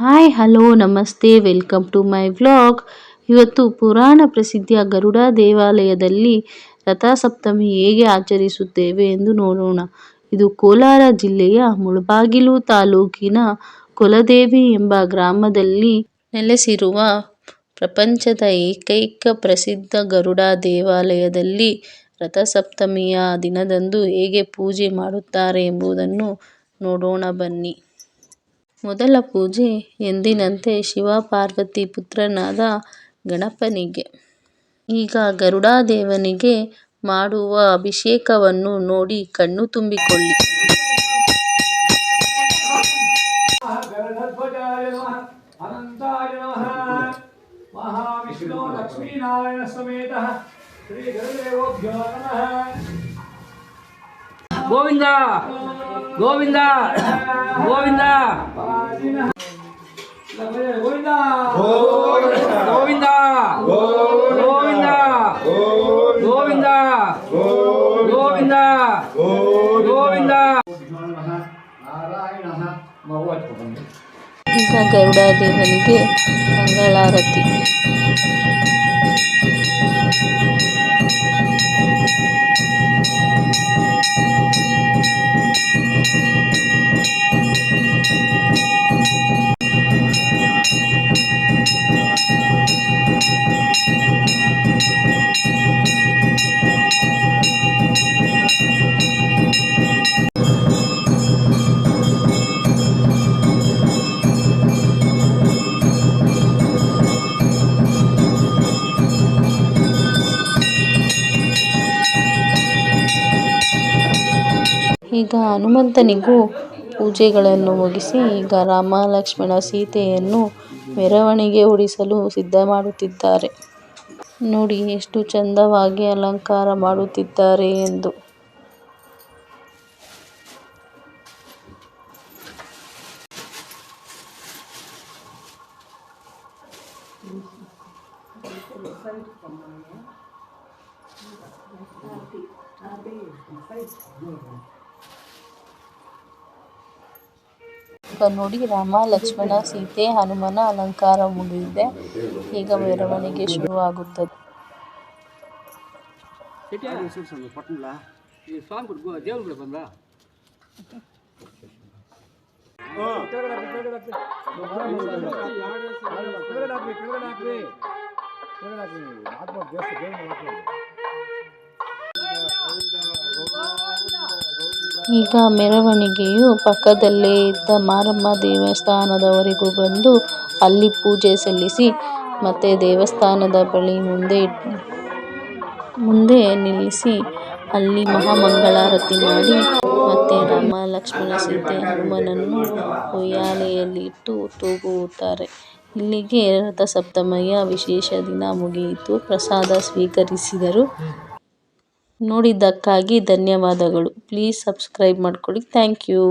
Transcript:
Hi, hello, ನಮಸ್ತೆ, welcome to my vlog. ಇವತ್ತು ಪುರಾಣ ಪ್ರಸಿದ್ಧ ಗರುಡ ದೇವಾಲಯದಲ್ಲಿ ರಥಸಪ್ತಮಿ ಹೇಗೆ ಆಚರಿಸುತ್ತೇವೆ ಎಂದು ನೋಡೋಣ. ಇದು ಕೋಲಾರ ಜಿಲ್ಲೆಯ ಮುಳಬಾಗಿಲು ತಾಲೂಕಿನ ಕುಲದೇವಿ ಎಂಬ ಗ್ರಾಮದಲ್ಲಿ ನೆಲೆಸಿರುವ ಪ್ರಪಂಚದ ಏಕೈಕ ಪ್ರಸಿದ್ಧ ಗರುಡ ದೇವಾಲಯದಲ್ಲಿ ರಥಸಪ್ತಮಿಯ ದಿನದಂದು ಹೇಗೆ ಪೂಜೆ ಮಾಡುತ್ತಾರೆ ಎಂಬುದನ್ನು ನೋಡೋಣ ಬನ್ನಿ. ಮೊದಲ ಪೂಜೆ ಎಂದಿನಂತೆ ಶಿವಪಾರ್ವತಿ ಪುತ್ರನಾದ ಗಣಪನಿಗೆ. ಈಗ ಗರುಡಾದೇವನಿಗೆ ಮಾಡುವ ಅಭಿಷೇಕವನ್ನು ನೋಡಿ ಕಣ್ಣು ತುಂಬಿಕೊಳ್ಳಿ. ಗೋವಿಂದ ಗೋವಿಂದ ಗೋವಿಂದ. గోవిందా గోవిందా గోవిందా గోవిందా గోవిందా గోవిందా నారాయణ ఇంకా గరుడాదేవునికి మంగళారతి ಈಗ ಹನುಮಂತನಿಗೂ ಪೂಜೆಗಳನ್ನು ಮುಗಿಸಿ ಈಗ ರಾಮ ಲಕ್ಷ್ಮಣ ಸೀತೆಯನ್ನು ಮೆರವಣಿಗೆ ಉಡಿಸಲು ಸಿದ್ಧ ಮಾಡುತ್ತಿದ್ದಾರೆ. ನೋಡಿ ಎಷ್ಟು ಚಂದವಾಗಿ ಅಲಂಕಾರ ಮಾಡುತ್ತಿದ್ದಾರೆ ಎಂದು. ಈಗ ನೋಡಿ ರಾಮ ಲಕ್ಷ್ಮಣ ಸೀತೆ ಹನುಮನ ಅಲಂಕಾರ ಮುಗಿದಿದೆ. ಈಗ ಮೆರವಣಿಗೆ ಶುರುವಾಗುತ್ತದೆ. ಈ ಸ್ವಾಮಿ ಈಗ ಮೆರವಣಿಗೆಯು ಪಕ್ಕದಲ್ಲೇ ಇದ್ದ ಮಾರಮ್ಮ ದೇವಸ್ಥಾನದವರೆಗೂ ಬಂದು ಅಲ್ಲಿ ಪೂಜೆ ಸಲ್ಲಿಸಿ, ಮತ್ತೆ ದೇವಸ್ಥಾನದ ಬಳಿ ಮುಂದೆ ಮುಂದೆ ನಿಲ್ಲಿಸಿ, ಅಲ್ಲಿ ಮಹಾಮಂಗಳಾರತಿ ಮಾಡಿ, ಮತ್ತೆ ರಾಮ ಲಕ್ಷ್ಮಣ ಸೀತೆ ಹನುಮನನ್ನು ಉಯ್ಯಾಲೆಯಲ್ಲಿ ಇಟ್ಟು ತೂಗುತ್ತಾರೆ. ಇಲ್ಲಿಗೆ ರಥಸಪ್ತಮಿಯ ವಿಶೇಷ ದಿನ ಮುಗಿಯಿತು. ಪ್ರಸಾದ ಸ್ವೀಕರಿಸಿದರು. ನೋಡಿದ್ದಕ್ಕಾಗಿ ಧನ್ಯವಾದಗಳು. ಪ್ಲೀಸ್ ಸಬ್ಸ್ಕ್ರೈಬ್ ಮಾಡ್ಕೊಳ್ಳಿ. Thank you